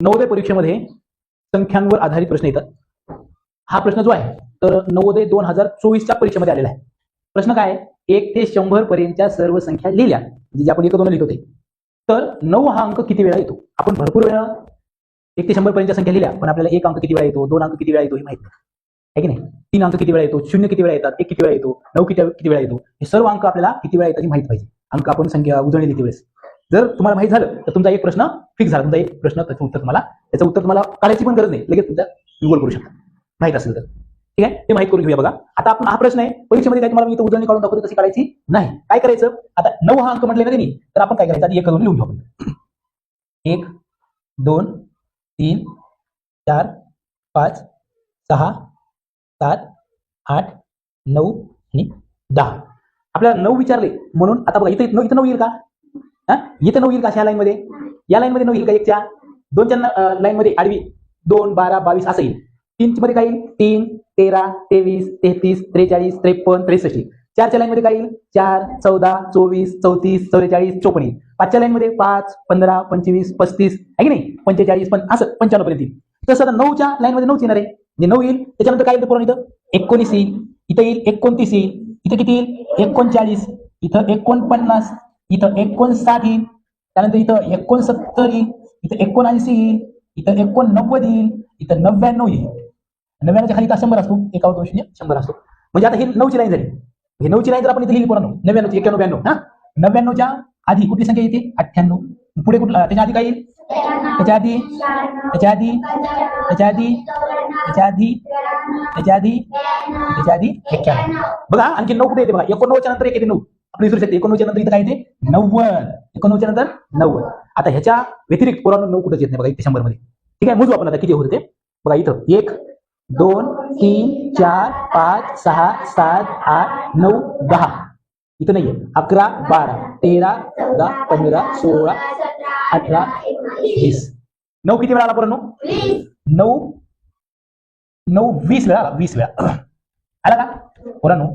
नवोदय परीक्षेमध्ये संख्यांवर आधारित प्रश्न येतात. हा प्रश्न जो आहे तर नवोदय दोन हजार चोवीसच्या परीक्षेमध्ये आलेला आहे. प्रश्न काय एक ते शंभर पर्यंतच्या सर्व संख्या लिहिल्या म्हणजे आपण एक दोन लिहित होते. तर नऊ हा अंक किती वेळा येतो? आपण भरपूर वेळा एक ते शंभर पर्यंतच्या संख्या लिहिल्या पण आपल्याला एक अंक किती वेळा येतो दोन अंक किती वेळा येतो हे माहीत आहे की नाही? तीन अंक किती वेळा येतो शून्य किती वेळा येतात एक किती वेळा येतो नऊ किती किती वेळा येतो हे सर्व अंक आपल्याला किती वेळा येतात हे माहीत पाहिजे. अंक आपण संख्या उजळणी देते वेळेस. जर तुम्हाला माहीत झालं तर तुमचा एक प्रश्न फिक्स झाला. तुमचा एक प्रश्न त्याचं उत्तर तुम्हाला त्याचं उत्तर तुम्हाला काढायची पण गरज नाही. लगेच तुमचा गुगल करू शकता. माहीत असेल तर. ठीक आहे? ते माहीत करून घेऊया बघा. आता आपण हा प्रश्न आहे. परीक्षेमध्ये काय तुम्हाला मी इथं उजळणी काढून दाखवतो तशी काढायची नाही. काय करायचं? आता नऊ हा अंक म्हटले ना त्यांनी तर आपण काय करायचं? आधी एक करून लिहून घेऊ आपण. एक दोन तीन चार पाच सहा सात आठ नऊ आणि दहा. आपल्याला नऊ विचारले. म्हणून आता बघा इथे नऊ इथं नऊ येईल का? हा? इथं नऊ येईल का अशा लाईनमध्ये? या लाईनमध्ये नऊ येईल का एकच्या? दोनच्या लाईनमध्ये आडवी. दोन बारा बावीस असं येईल. तीन मध्ये काय येईल? तीन तेरा तेवीस तेहतीस त्रेचाळीस त्रेपन्न त्रेसष्ट चारच्या लाईनमध्ये काय येईल? चार चौदा चोवीस चौतीस चौवेचाळीस चोपन्न पाचच्या लाईनमध्ये पाच पंधरा पंचवीस पस्तीस आहे की नाही? पंचेचाळीस पण असं पंच्याण्णव पर्यंत येईल. तसं आता नऊच्या लाईनमध्ये नऊच येणार आहे. म्हणजे नऊ येईल त्याच्यानंतर काय येईल पोरांनो इथं? एकोणीस येईल. इथं येईल एकोणतीस येईल. इथं किती येईल? एकोणचाळीस. इथं एकोणपन्नास. इथं एकोणसाठ येईल. त्यानंतर इथं एकोणसत्तर येईल. इथं एकोणऐंशी येईल. इथं एकोणनव्वद येईल. इथं नव्याण्णव येईल. नव्याण्णवच्या खाली इथं शंभर असतो. एकावर दोन शून्य शंभर असतो. म्हणजे आता हे नऊची लाईन झाली. हे नऊची लाईन जर आपण इथे लिहिली पोरांनो नव्याण्णवची एक्याण्णव ब्याण्णव हा? नव्याण्णवच्या आधी कुठली संख्या येते? अठ्ठ्याण्णव. पुढे कुठला? त्याच्या आधी काय येईल? त्याच्या आधी त्याच्या आधी त्याच्या आधी त्याच्या आधी त्याच्या आधी त्याच्या आधी एक्क्याण्णव. बघा आणखी नऊ कुठे येते बघा? एकोणनव्वदच्या नंतर एक येते नऊ. आपण विसरू शकते. एकोणनव्वदच्या नंतर इथं काय येते? नव्वद. एकोणनव्वदच्या नंतर नव्वद. आता ह्याच्या व्यतिरिक्त पुराण नऊ कुठेच येत नाही बघा इथे शंभरमध्ये ठीक आहे मोजू आपण आता किती होते ते बघा इथं. एक दोन तीन चार पाच सहा सात आठ नऊ दहा. इथं नाहीये. अकरा बारा तेरा चौदा पंधरा सोळा अठरा वीस. नऊ किती वेळा आला पोरांनो नऊ. नऊ वीस वेळा आला. वीस वेळा. आला का? पोरांनो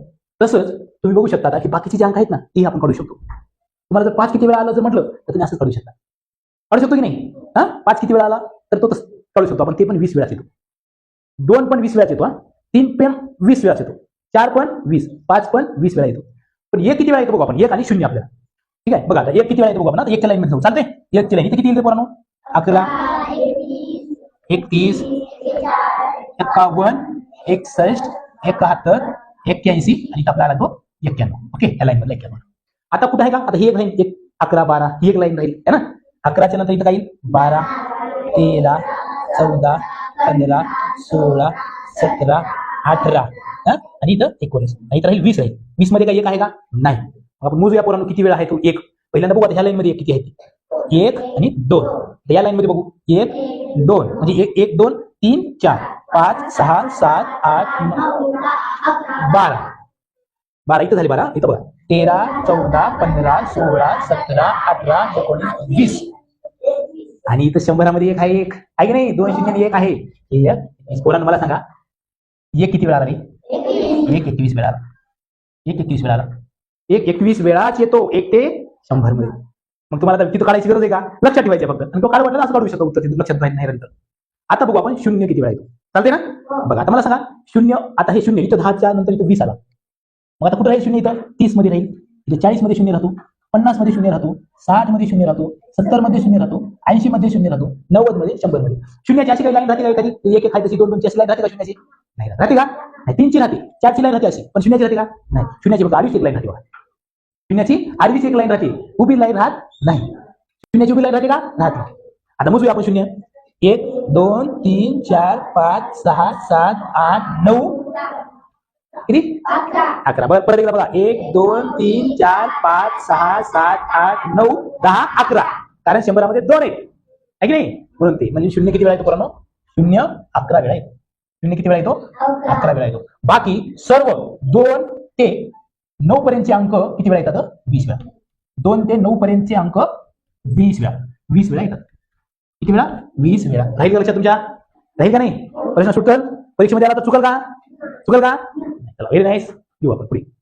तसंच तुम्ही बघू शकता की बाकीचे जे अंक आहेत ना ते आपण काढू शकतो. तुम्हाला जर पाच किती वेळा आलं जर म्हटलं तर तुम्ही असंच काढू शकता. काढू शकतो की नाही? हा? पाच किती वेळा आला तर तो तसं काढू शकतो. आपण ते पण वीस वेळाच येतो. दोन पण वीस वेळाच येतो हा? तीन पण वीस वेळाच येतो. चार पण वीस पाच पण वीस वेळा येतो. पण एक किती वेळा येतो बघू आपण? एक आणि शून्य आपल्याला. ठीक आहे? बघा आता एक किती वेळा येतो बघू आपण? एकच्या लाईन मध्ये जाऊ. चालते एकच्या लाईन इथे किती येते पोरांनो? अकरा. एकतीस. एक्कावन्न एकसष्ट. एकाहत्तर. एक्क्याऐंशी. आणि आपल्याला तो एक्क्याण्णव ओके या लाईन मध्ये एक्क्याण्णव आता कुठं आहे का? आता ही एक लाईन एक अकरा बारा ही एक लाईन राहील है ना? अकराच्या नंतर इथं काय येईल? बारा तेरा चौदा पंधरा सोळा सतरा अठरा आणि इथं एकोणीस. आणि इथं राहील वीस राहील. वीसमध्ये काय एक आहे का? नाही. आपण मोजूया पोरांनो किती वेळ आहे तो? एक. पहिल्यांदा बघू आता ह्या लाईन मध्ये एक किती आहे ती. एक आणि दोन. तर या लाईन मध्ये बघू. एक दोन. म्हणजे एक एक दोन तीन चार पाच सहा सात आठ नऊ बारा. बारा इथं झाली बारा इथं बघा. तेरा चौदा पंधरा सोळा सतरा अठरा एकोणीस वीस. आणि इथं शंभरामध्ये एक आहे एक. आहे की नाही? दोन शून्य एक आहे. हे एक. पोरांना मला सांगा. एक किती वेळा आला रे? एक एकवीस वेळा आला एक एकवीस वेळा आला एक एकवीस वेळाच येतो. एक ते शंभरमध्ये मग तुम्हाला आता तिथं काढायची गरज आहे का? लक्षात ठेवायचं फक्त. आणि तो काढ वाटला असं काढू शकतो. उत्तर तिथं लक्षात राहील नाही नंतर आता बघू आपण शून्य किती वेळा येतो. चालते ना? बघा आता मला सांगा. शून्य आता हे शून्य इथं दहाच्या नंतर इथं वीस आला. मग आता कुठं राहील शून्य इथं? तीसमध्ये राहील. इथे चाळीसमध्ये शून्य राहतो. पन्नासमध्ये शून्य राहतो. साठमध्ये शून्य राहतो. सत्तरमध्ये शून्य राहतो. ऐंशी मध्ये शून्य राहतो. नव्वदमध्ये शंभरमध्ये शून्याची अशी काही लाईन राहते का कधी एक एक तशी दोन दोनची अशी लाईन राहते का शून्याची? नाही राहते. का? नाही तीनची राहते. चारची लाईन राहते अशी. पण शून्याची राहते का? नाही. शून्याची फक्त आडवीची एक लाईन राहते बघा. शून्याची आडवीची एक लाईन राहते. उभी लाईन राहत नाही. शून्याची उभी लाईन राहते का? राहत नाही. आता मोजूया आपण शून्य. एक दोन तीन चार पाच सहा सात आठ नऊ. किती? अकरा. बरं परत एकदा बघा. एक दोन तीन चार पाच सहा सात आठ नऊ दहा अकरा. कारण शंभरामध्ये दोन आहेत. आहे की नाही? म्हणून ते. म्हणजे शून्य किती वेळा येतो पोरांनो? शून्य अकरा वेळा येतो. शून्य किती वेळा येतो? अकरा वेळा येतो. बाकी सर्व दोन ते नऊ पर्यंतचे अंक किती वेळा येतात? वीस वेळा. दोन ते नऊ पर्यंतचे अंक वीस वेळा. वीस वेळा येतात. किती वेळा? वीस वेळा. राहील का लक्षात तुमच्या? राहील का नाही? प्रश्न सुटल? परीक्षेमध्ये आला तर चुकल का? चुकल का? Kalau ini, nice, jual berpulih. free.